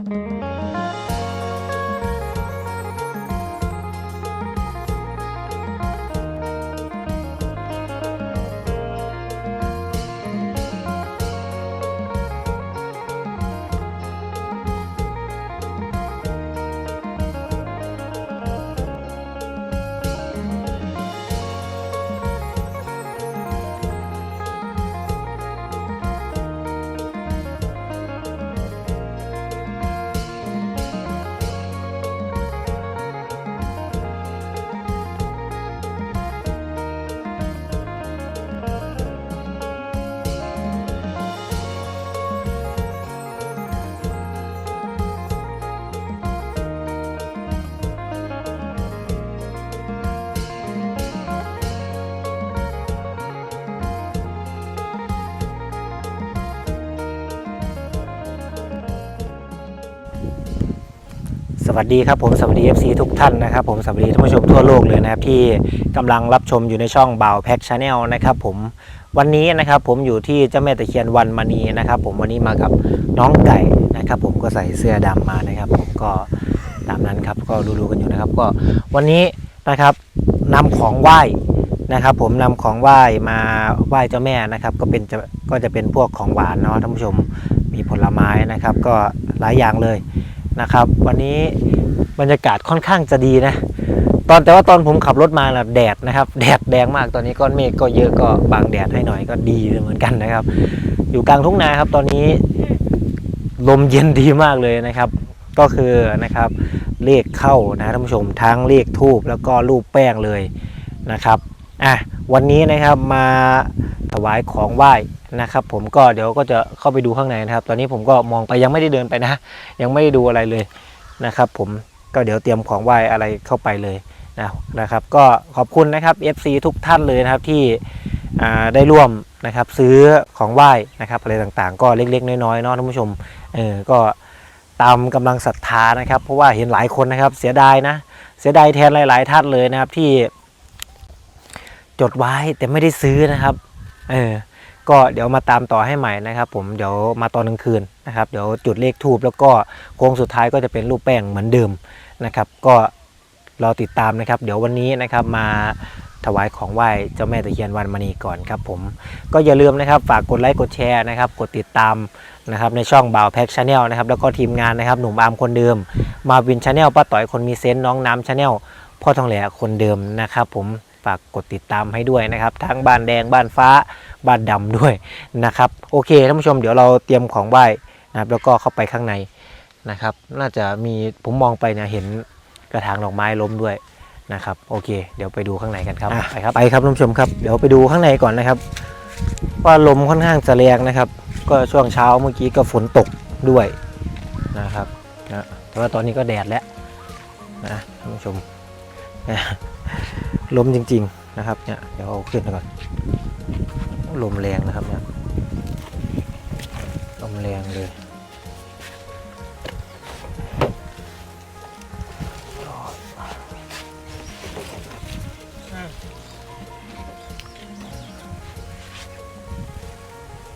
ส วัสดีครับผมสวัสดี FC ทุกท่านนะครับผมสวัสดีท่านผู้ชมทั่วโลกเลยนะครับที่กำลังรับชมอยู่ในช่องบ่าวแพ็กชาแนลนะครับผมวันนี้นะครับผมอยู่ที่เจ้าแม่ตะเคียนวันมณีนะครับ ผมวันนี้มากับน้องไก่นะครับ ผมก็ใส่เสื้อดำมานะครับ ผมก็ตามนั้นครับก็รู้ๆกันอยู่นะครับ ก็วันนี้นะครับนำของไหว้นะครับ ผมนำของไหว้มาไหว้เจ้าแม่นะครับ ก็เป็นจะก็จะเป็นพวกของหวานเนาะท่านผู้ชมมีผลไม้นะครับ ก็หลายอย่างเลยนะครับ วันนี้ บรรยากาศค่อนข้างจะดีนะ ตอนแต่ว่าตอนผมขับรถมานะแดดนะครับ แดดแดงมากตอนนี้ก้อนเมฆก็เยอะก็บางแดดให้หน่อยก็ดีเหมือนกันนะครับ อยู่กลางทุ่งนาครับ ตอนนี้ลมเย็นดีมากเลยนะครับ ก็คือนะครับเลขเข้านะท่านผู้ชมทั้งเลขทูบแล้วก็รูปแป้งเลยนะครับอะวันนี้นะครับมาถวายของไหว้นะครับ ผมก็เดี๋ยวก็จะเข้าไปดูข้างในนะครับ ตอนนี้ผมก็มองไปยังไม่ได้เดินไปนะ ยังไม่ได้ดูอะไรเลยนะครับ ผม ก็เดี๋ยวเตรียมของไหว้อะไรเข้าไปเลยนะนะครับก็ขอบคุณนะครับ FC ทุกท่านเลยนะครับที่ได้ร่วมนะครับซื้อของไหว้นะครับอะไรต่างๆ ก็เล็กๆ น้อยๆเนาะท่านผู้ชมเออก็ตามกำลังศรัทธานะครับ เพราะว่าเห็นหลายคนนะครับเสียดายนะเสียดายแทนหลายๆท่านเลยนะครับที่จดไว้แต่ไม่ได้ซื้อนะครับเออ ก็เดี๋ยวมาตามต่อให้ใหม่นะครับ ผมเดี๋ยวมาตอนกลางคืนนะครับ เดี๋ยวจุดเลขทูบแล้วก็โค้งสุดท้ายก็จะเป็นรูปแป้งเหมือนเดิมนะครับ ก็รอติดตามนะครับ เดี๋ยววันนี้นะครับมาถวายของไหว้เจ้าแม่ตะเคียนวันมณีก่อนครับผมก็อย่าลืมนะครับฝากกดไลค์กดแชร์นะครับ กดติดตามนะครับในช่องบ่าวแพ็กชาแนลนะครับแล้วก็ทีมงานนะครับ หนุ่มอาร์มคนเดิม มาวินชาแนลป้าต่อยคนมีเซนต์น้องน้ำชาแนลพ่อทองแหลคนเดิมนะครับผม ฝากกดติดตามให้ด้วยนะครับ ทั้งบ้านแดงบ้านฟ้าบ้านดำด้วยนะครับ โอเคท่านผู้ชมเดี๋ยวเราเตรียมของไหว้นะครับแล้วก็เข้าไปข้างในนะครับ น่าจะมีผมมองไปเนี่ยเห็นกระถางดอกไม้ล้มด้วยนะครับ โอเค เดี๋ยวไปดูข้างในกันครับไปครับไปครับท่านผู้ชมครับเดี๋ยวไปดูข้างในก่อนนะครับ ว่าลมค่อนข้างจะแรงนะครับ ก็ช่วงเช้าเมื่อกี้ก็ฝนตกด้วยนะครับนะแต่ว่าตอนนี้ก็แดดแล้วนะท่านผู้ชม ลมจริง ๆนะครับเนี่ยเดี๋ยวเอาขึ้นก่อนลมแรงนะครับเนี่ยลมแรงเลย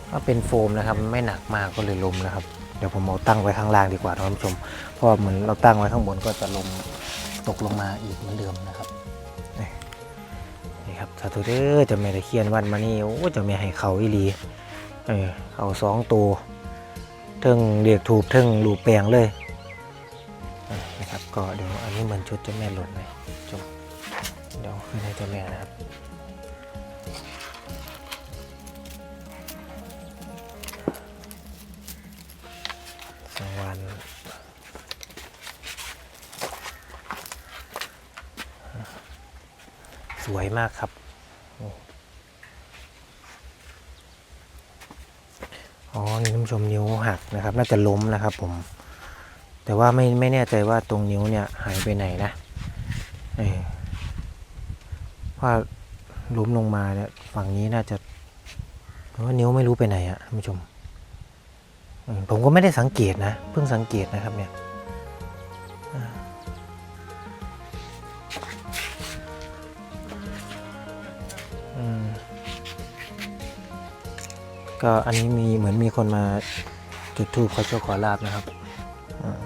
ถ้าเป็นโฟมนะครับไม่หนักมากก็เลยลมนะครับเดี๋ยวผมเอาตั้งไว้ข้างล่างดีกว่าท่านผู้ชมเพราะเหมือนเราตั้งไว้ข้างบนก็จะลมตกลงมาอีกเหมือนเดิมนะครับ สาธุเด้อเจะแม่ตะเคียนวันมานี่โอ้เจะแม่ให้เขาอีหลีเออเขาสองตัวเทิงเรียกถูกเทิงลูปแปลงเลยนะครับก็เดี๋ยวอันนี้เหมือนชุดเจ้าแม่หล่นเลยจมเดี๋ยวขึ้นให้เจ้าแม่นะครับสองวันสวยมากครับโอ้อ๋อ นี่ท่าน ผู้ชมนิ้วหักนะครับ น่าจะล้มนะครับผม แต่ว่าไม่ไม่แน่ใจว่าตรงนิ้วเนี่ยหายไปไหนนะเออว่าล้มลงมาเนี่ยฝั่งนี้น่าจะว่านิ้วไม่รู้ไปไหนอะท่านผู้ชม ผมก็ไม่ได้สังเกตนะ เพิ่งสังเกตนะครับเนี่ย ก็อันนี้มีเหมือนมีคนมาจุดธูปขอโชคขอลาบนะครับอ่า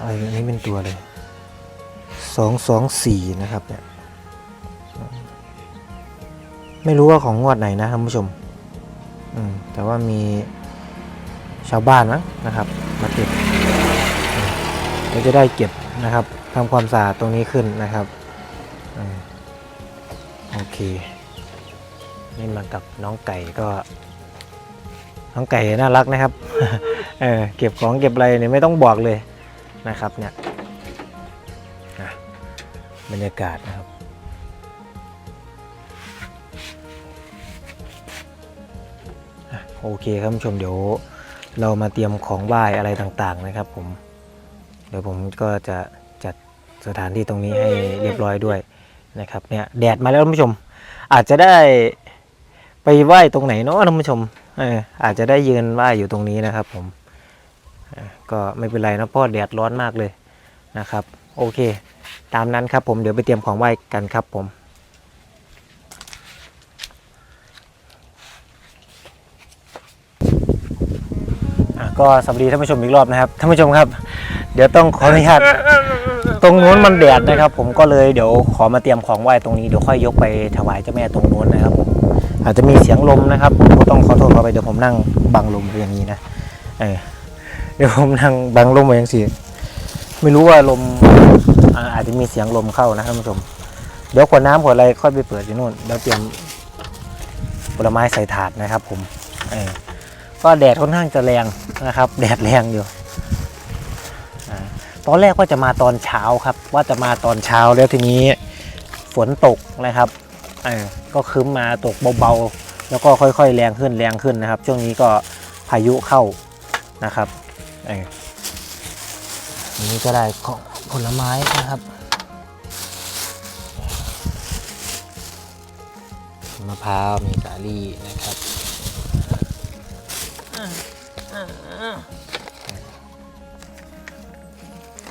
อะไรนี้เป็นตัวเลยสองสองสี่นะครับเนี่ยไม่รู้ว่าของงวดไหนนะท่านผู้ชมอืมแต่ว่ามีชาวบ้านมั้งนะครับ มาเก็บเราจะได้เก็บนะครับทำความสะอาดตรงนี้ขึ้นนะครับอโอเค นี่มากับน้องไก่ก็ น้องไก่น่ารักนะครับ เออเก็บของเก็บอะไรเนี่ยไม่ต้องบอกเลยนะครับเนี่ยบรรยากาศนะครับ โอเคครับผู้ชมเดี๋ยวเรามาเตรียมของไหว้อะไรต่างๆนะครับผม เดี๋ยวผมก็จะจัดสถานที่ตรงนี้ให้เรียบร้อยด้วยนะครับเนี่ยแดดมาแล้วท่านผู้ชม อาจจะได้ ไปไหว้ตรงไหนเนาะท่านผู้ชมเอออาจจะได้ยืนไหว้อยู่ตรงนี้นะครับ ผมก็ไม่เป็นไรนะเพราะแดดร้อนมากเลยนะครับ โอเค ตามนั้นครับผมเดี๋ยวไปเตรียมของไหว้กันครับผมก็สวัสดีท่านผู้ชมอีกรอบนะครับท่านผู้ชมครับ เดี๋ยวต้องขออนุญาตตรงนู้นมันแดดนะครับ ผมก็เลยเดี๋ยวขอมาเตรียมของไหว้ตรงนี้เดี๋ยวค่อยยกไปถวายเจ้าแม่ตรงนู้นนะครับผม อาจจะมีเสียงลมนะครับผมก็ต้องขอโทษขอไปเดี๋ยวผมนั่งบังลมอย่างนี้นะเออเดี๋ยวผมนั่งบังลมไว้อย่างสิไม่รู้ว่าลมอาจจะมีเสียงลมเข้านะท่านผู้ชมเดี๋ยวขวดน้ำขวดอะไรค่อยไปเปิดที่นู่นเดี๋ยวเตรียมผลไม้ใส่ถาดนะครับ ผมเออก็แดดค่อนข้างจะแรงนะครับ แดดแรงอยู่ตอนแรกว่าจะมาตอนเช้าครับ ว่าจะมาตอนเช้าแล้วทีนี้ฝนตกนะครับเออ ก็คืมมาตกเบาๆ แล้วก็ค่อยๆ แรงขึ้นแรงขึ้นนะครับ ช่วงนี้ก็พายุเข้านะครับอันนี้ก็ได้ของผลไม้นะครับมะพร้าวมีสาลี่นะครับ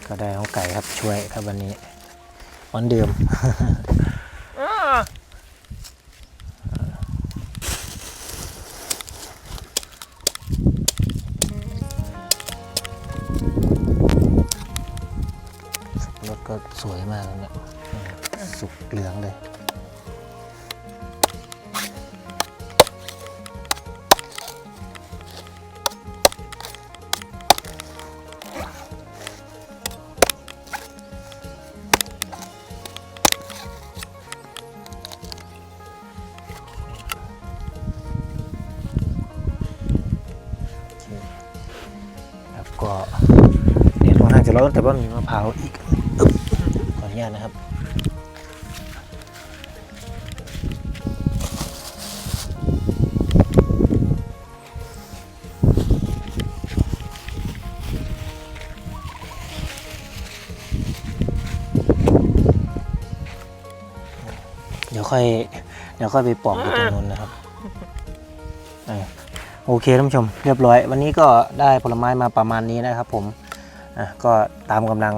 ก็ได้น้องไก่ครับช่วยครับวันนี้วันเดิม วยมากเลยเนี่ยสุกเหลืองเลยครับก็เดี๋ยวค่อนข้างจะร้อนแต่ว่ามีมะพร้าวอีก ญาตนะครับ เดี๋ยวค่อย เดี๋ยวค่อยไปปอกอยู่ตรงนู้นนะครับโอเคท่านผู้ชมเรียบร้อย วันนี้ก็ได้ผลไม้มาประมาณนี้นะครับผมอะก็ตามกำลัง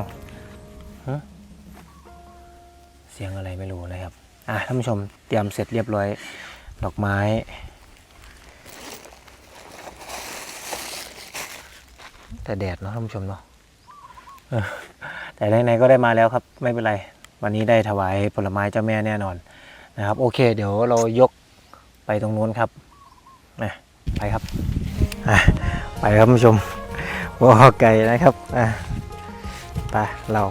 สียงอะไรไม่รู้นะครับ อะท่านผู้ชมเตรียมเสร็จเรียบร้อย ดอกไม้ แต่แดดเนาะท่านผู้ชมเนาะแต่ไหนๆก็ได้มาแล้วครับ ไม่เป็นไร วันนี้ได้ถวายผลไม้เจ้าแม่แน่นอนนะครับ โอเค เดี๋ยวเรายกไปตรงนู้นครับนะไปครับอะไปครับท่านผู้ชมวอไก่นะครับอะไปเรา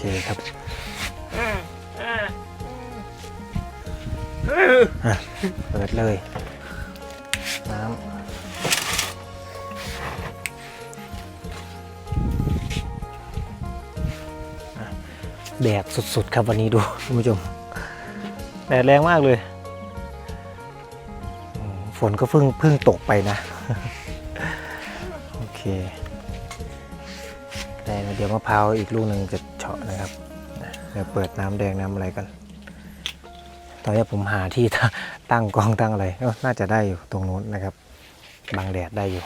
เคครับอะเปิดเลย น้ำแดดสุดๆ ครับวันนี้ดูคุณผู้ชม แดดแรงมากเลย ฝนก็เพิ่งเพิ่งตกไปนะ โอเคได้มาดี๋ยวมะพร้าวอีกลูกหนึ่งจะ เดี๋ยวเปิดน้ำแดงน้ำอะไรกัน ตอนนี้ผมหาที่ตั้งกล้องตั้งอะไรน่าจะได้อยู่ตรงนู้นนะครับ บังแดดได้อยู่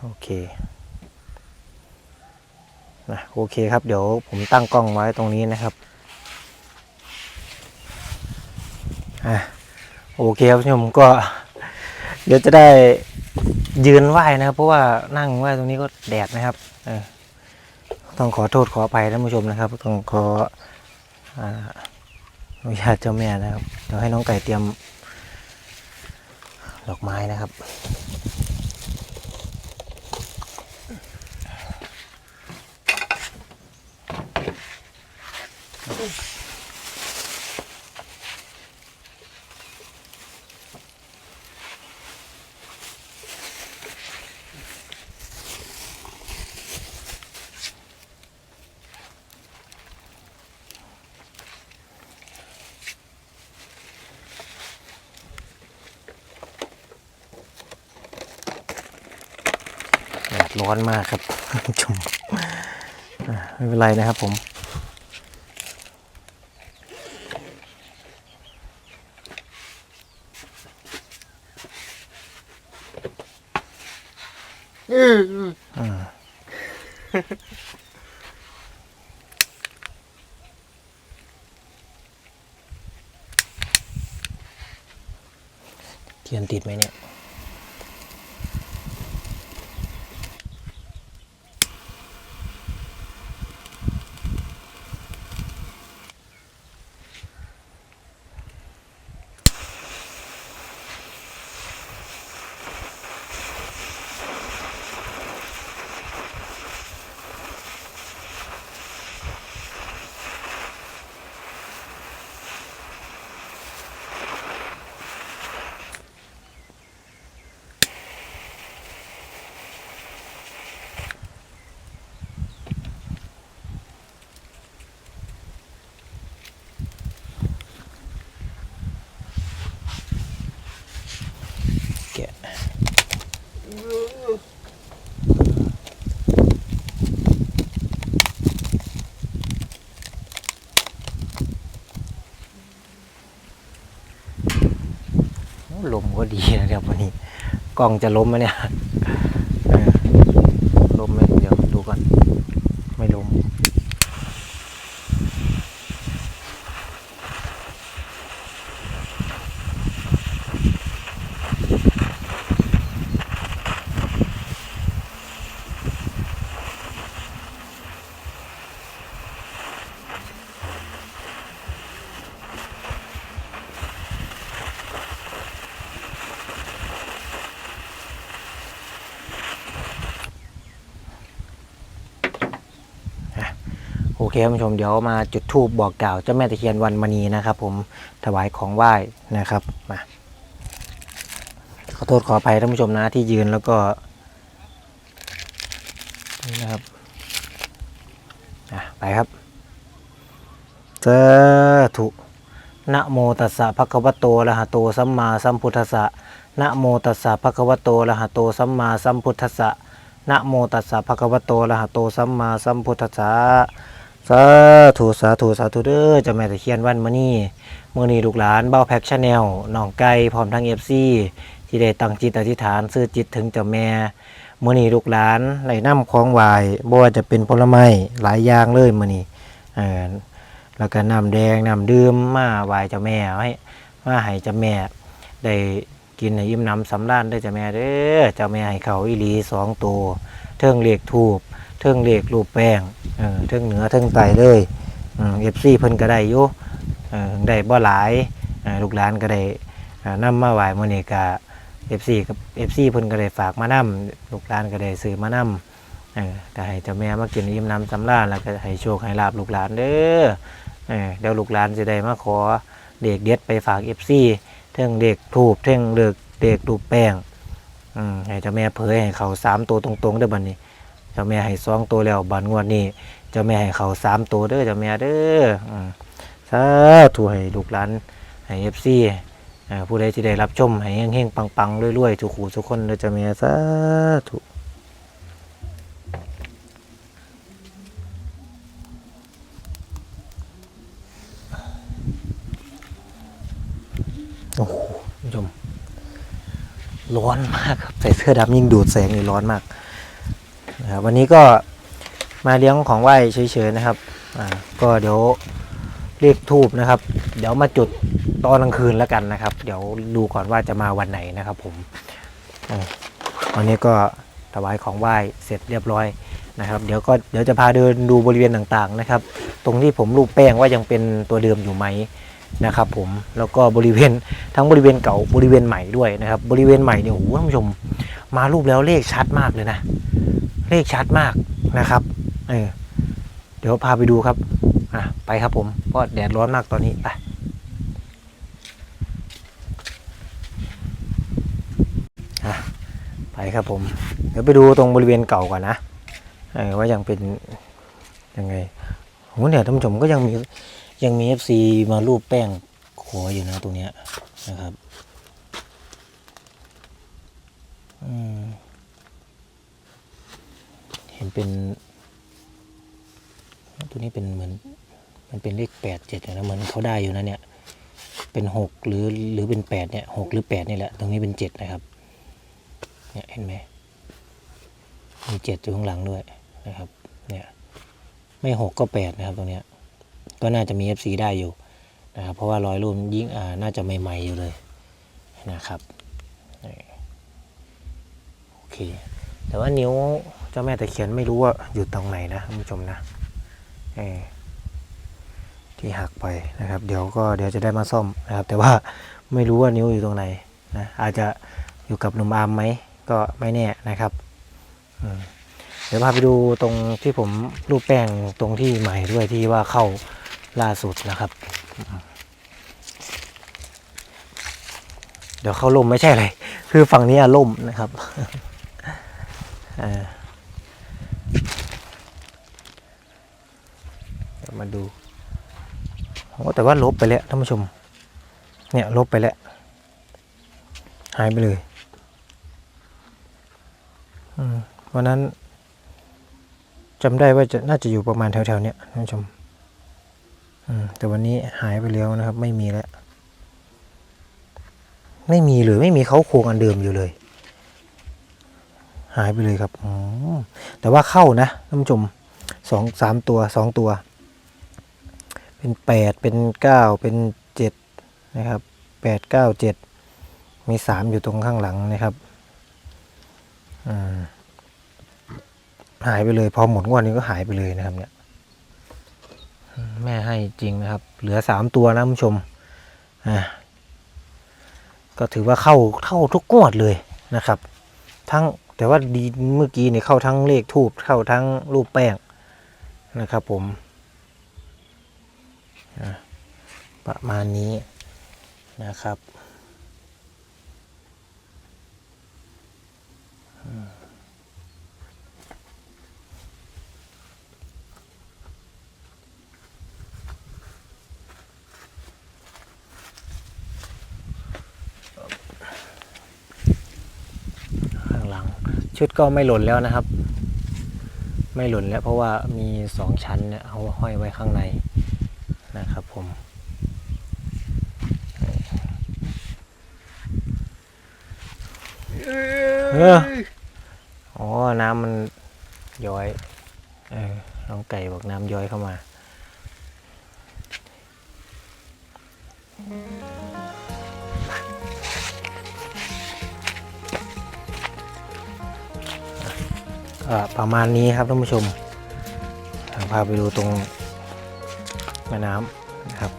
โอเคนะโอเคครับ เดี๋ยวผมตั้งกล้องไว้ตรงนี้นะครับอะโอเคครับผู้ชมก็ เดี๋ยวจะได้ยืนไหว้นะครับ เพราะว่านั่งไหว้ตรงนี้ก็แดดนะครับ เออ ต้องขอโทษขออภัยท่านผู้ชมนะครับ ต้องขออนุญาตเจ้าแม่นะครับ เดี๋ยวให้น้องไก่เตรียมดอกไม้นะครับแอนมากครับชมไม่เป็นไรนะครับผมอืมเทียนติดไหมเนี่ย ดีนะครับวันนี้กล้องจะล้มไหมเนี่ยเออล้มไหมเดี๋ยวดูก่อน ไม่ล้ม โอ เคท่านผู้ชมเดี๋ยวมาจุดธูปบอกกล่าวเจ้าแม่ตะเคียนวันมณีนะครับ ผมถวายของไหว้นะครับมาขอโทษขออภัยท่านผู้ชมนะที่ยืนแล้วก็นี่นะครับอะไปครับสาธุนะโมตัสสะภะคะวะโตอะระหะโตสัมมาสัมพุทธัสสะนะโมตัสสะภะคะวะโตอะระหะโตสัมมาสัมพุทธัสสะนะโมตัสสะภะคะวะโตอะระหะโตสัมมาสัมพุทธัสสะ สาธุสาธุสาธุเด้อเจ้าแม่ตะเคียนวันมื้อนี้มื้อนี้ลูกหลานเบ้าแพ็กชาแนลน้องไก่พร้อมทั้ง FC ที่ได้ตั้งจิตอธิษฐานซื้อจิตถึงเจ้าแม่มื้อนี้ลูกหลานได้นำของไหว้บ่ว่าจะเป็นผลไม้หลายอย่างเลยมื้อนี้เออแล้วก็น้ำแดงน้ำดื่มมาไหว้เจ้าแม่ให้มาให้เจ้าแม่ได้ กินให้อิ่มหนำสำราญเด้จ้าแม่เด้อเจ้าแม่ให้เขาอีหลีสองตัวเทิงเหลขทูบเทิงเหลขรูปแป้งเออเทิงเหนือเทิงไตเลยเอฟซีเพิ่นก็ได้อยู่เออได้บ่หลายลูกหลานก็ได้เอ่อนำมาไหว้มื้อนี้ก็เอฟซีกับเอฟซีเพิ่นก็ได้ฝากมานํลูกหลานก็ได้ซื้อมานํเออก็ให้เจ้าแม่มากินอิ่มน้ำสำราญแล้วก็ให้โชคให้ลาบลูกหลานเด้อเออเดี๋ยวลูกหลานสิได้มาขอเด็กเด็ดไปฝากเอฟซี เท่งเด็กถูกเท่งเลือกเด็กดูแป้งอืมให้เจ้าแม่เผยให้เขาสามตัวตรงๆเด้อบัดนี้ เจ้าแม่ให้สองตัวแล้วบันงวดนี้ เจ้าแม่ให้เขาสามตัวเด้อเจ้าแม่เด้ออืมสาธุให้ลูกหลานให้เอฟซีผู้ใดที่ได้รับชมให้เฮงๆปังๆรวยๆทุกขู่ทุกคนเด้อเจ้าแม่สาธุ โอ้โหคุณผู้ชม ร้อนมากครับใส่เสื้อดำยิ่งดูดแสงนี่ร้อนมากนะครับวันนี้ก็มาเลี้ยงของไหว้เฉยๆนะครับอ่าก็เดี๋ยวเรียกทูบนะครับ เดี๋ยวมาจุดตอนกลางคืนแล้วกันนะครับ เดี๋ยวดูก่อนว่าจะมาวันไหนนะครับ ผมอ่าวันนี้ก็ถวายของไหว้เสร็จเรียบร้อยนะครับ เดี๋ยวก็เดี๋ยวจะพาเดินดูบริเวณต่างๆนะครับ ตรงที่ผมรูปแป้งว่ายังเป็นตัวเดิมอยู่ไหม นะครับผมแล้วก็บริเวณทั้งบริเวณเก่าบริเวณใหม่ด้วยนะครับบริเวณใหม่เนี่ยโอ้โหท่านผู้ชมมารูปแล้วเลขชัดมากเลยนะ เลขชัดมากนะครับเออเดี๋ยวพาไปดูครับอะไปครับผมเพราะแดดร้อนมากตอนนี้ไปไปครับผม เดี๋ยวไปดูตรงบริเวณเก่าก่อนนะเออว่ายังเป็นยังไงโหเนี่ยท่านผู้ชมก็ยังมี ยังมี FC มารูปแป้งขออยู่นะตรงเนี้ยนะครับเห็นเป็น ตัวนี้เป็นเหมือน มันเป็นเลขแปดเจ็ดนะเหมือนเขาได้อยู่นะเนี่ย เป็นหกหรือหรือเป็นแปดเนี่ยหกหรือแปดนี่แหละ ตรงนี้เป็นเจ็ดนะครับเนี่ยเห็นไหมมีเจ็ดอยู่ข้างหลังด้วยนะครับ เนี่ย ไม่หกก็แปดนะครับตรงเนี้ย ก็น่าจะมี FC ได้อยู่นะครับเพราะว่ารอยรูปยิ่งอ่าน่าจะใหม่ๆอยู่เลยนะครับโอเค แต่ว่านิ้วเจ้าแม่ตะเคียนไม่รู้ว่าอยู่ตรงไหนนะท่านผู้ชมนะเออที่หักไปนะครับ เดี๋ยวก็เดี๋ยวจะได้มาซ่อมนะครับ แต่ว่าไม่รู้ว่านิ้วอยู่ตรงไหนนะอาจจะอยู่กับหนุ่มอาร์มไหมก็ไม่แน่นะครับเดี๋ยวพาไปดูตรงที่ผมรูปแป้งตรงที่ใหม่ด้วยที่ว่าเข้า ล่าสุดนะครับ เดี๋ยวเข้าล่มไม่ใช่อะไร คือฝั่งนี้อล่มนะครับเดี๋ยวมาดูโอ้แต่ว่าลบไปแล้วท่านผู้ชม เนี่ยลบไปแล้ว หายไปเลยวันนั้นจำได้ว่าจะน่าจะอยู่ประมาณแถวๆเนี้ยท่านผู้ชม แต่วันนี้หายไปแล้วนะครับ ไม่มีแล้ว ไม่มีเลยไม่มีเขาโครงอันเดิมอยู่เลย หายไปเลยครับอแต่ว่าเข้านะท่านผู้ชมสองสามตัวสองตัว เป็นแปดเป็นเก้าเป็นเจ็ดนะครับแปดเก้าเจ็ดมีสามอยู่ตรงข้างหลังนะครับอหายไปเลย พอหมดงวดนี้ก็หายไปเลยนะครับเนี่ย แม่ให้จริงนะครับ เหลือสามตัวนะคุณผู้ชมอ่าก็ถือว่าเข้าเข้าทุกงวดเลยนะครับ ทั้งแต่ว่าดีเมื่อกี้นี่เข้าทั้งเลขทูบเข้าทั้งรูปแป้งนะครับผมประมาณนี้นะครับ ข้างหลัง ชุดก็ไม่หล่นแล้วนะครับ ไม่หล่นแล้วเพราะว่ามีสองชั้นเนี่ยเอาห้อยไว้ข้างในนะครับผมเอออ๋อ น้ำมันย้อยเออน้องไก่บอกน้ำย้อยเข้ามา ประมาณนี้ครับท่านผู้ชมพาไปดูตรงแม่น้ำนะครับ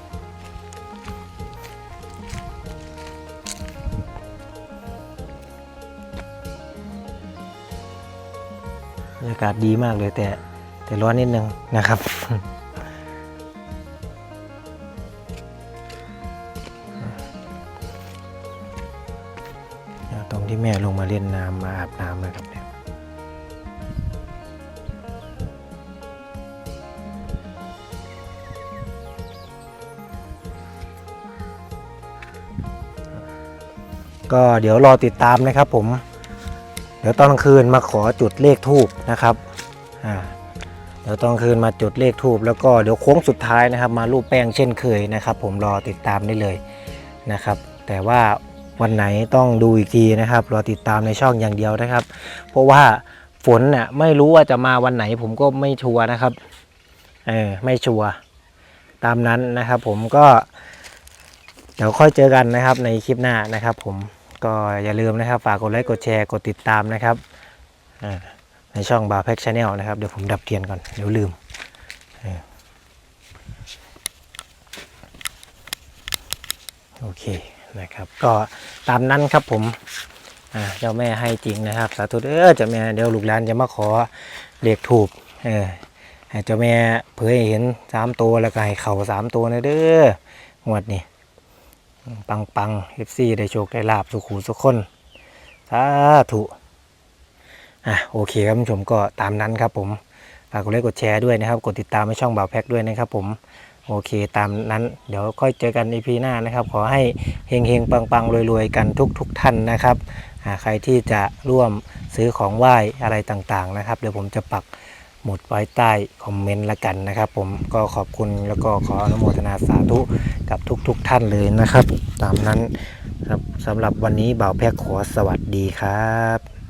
บรรยากาศดีมากเลยแต่แต่ร้อนนิดนึงนะครับตรงที่แม่ลงมาเล่นน้ำมาอาบน้ำนะครับ ก็เดี๋ยวรอติดตามนะครับผม เดี๋ยวตอนกลางคืนมาขอจุดเลขทูบนะครับอ่าเดี๋ยวตอนกลางคืนมาจุดเลขทูบแล้วก็เดี๋ยวโค้งสุดท้ายนะครับมารูปแป้งเช่นเคยนะครับ ผมรอติดตามได้เลยนะครับ แต่ว่าวันไหนต้องดูอีกทีนะครับรอติดตามในช่องอย่างเดียวนะครับ เพราะว่าฝนน่ยไม่รู้ว่าจะมาวันไหนผมก็ไม่ชัวร์นะครับเออไม่ชัวร์ตามนั้นนะครับ ผมก็ เดี๋ยวค่อยเจอกันนะครับในคลิปหน้านะครับ ผม ก็อย่าลืมนะครับ ฝากกดไลค์กดแชร์กดติดตามนะครับในช่องบาร์แพ็กชาแนลนะครับ เดี๋ยวผมดับเทียนก่อน เดี๋ยวลืมโอเคนะครับ ก็ตามนั้นครับผมเจ้าแม่ให้จริงนะครับ สาธุเด้อเจ้าแม่เดี๋ยวลูกหลานจะมาขอเลขถูกเออเจ้าแม่เผยเห็นสามตัวแล้วก็ให้เข่าสามตัวนะเด้องวดนี้ ปังปังเอฟซีได้โชค ได้ลาบสุขูสุขคนสาธุอะโอเคครับผู้ชมก็ตามนั้นครับผมฝากกดไลค์กดแชร์ด้วยนะครับ กดติดตามในช่องบ่าวแพ็กด้วยนะครับผมโอเคตามนั้นเดี๋ยวค่อยเจอกันในพีหน้านะครับ ขอให้เฮงเฮงปังปังรวยๆ กันทุกทุกๆท่านนะครับใครที่จะร่วมซื้อของไหว้อะไรต่างๆนะครับ เดี๋ยวผมจะปัก หมดไว้ใต้คอมเมนต์ละกันนะครับ ผมก็ขอบคุณแล้วก็ขออนุโมทนาสาธุกับทุกๆทท่านเลยนะครับ ตามนั้นครับสำหรับวันนี้บ่าวแพรขอสวัสดีครับ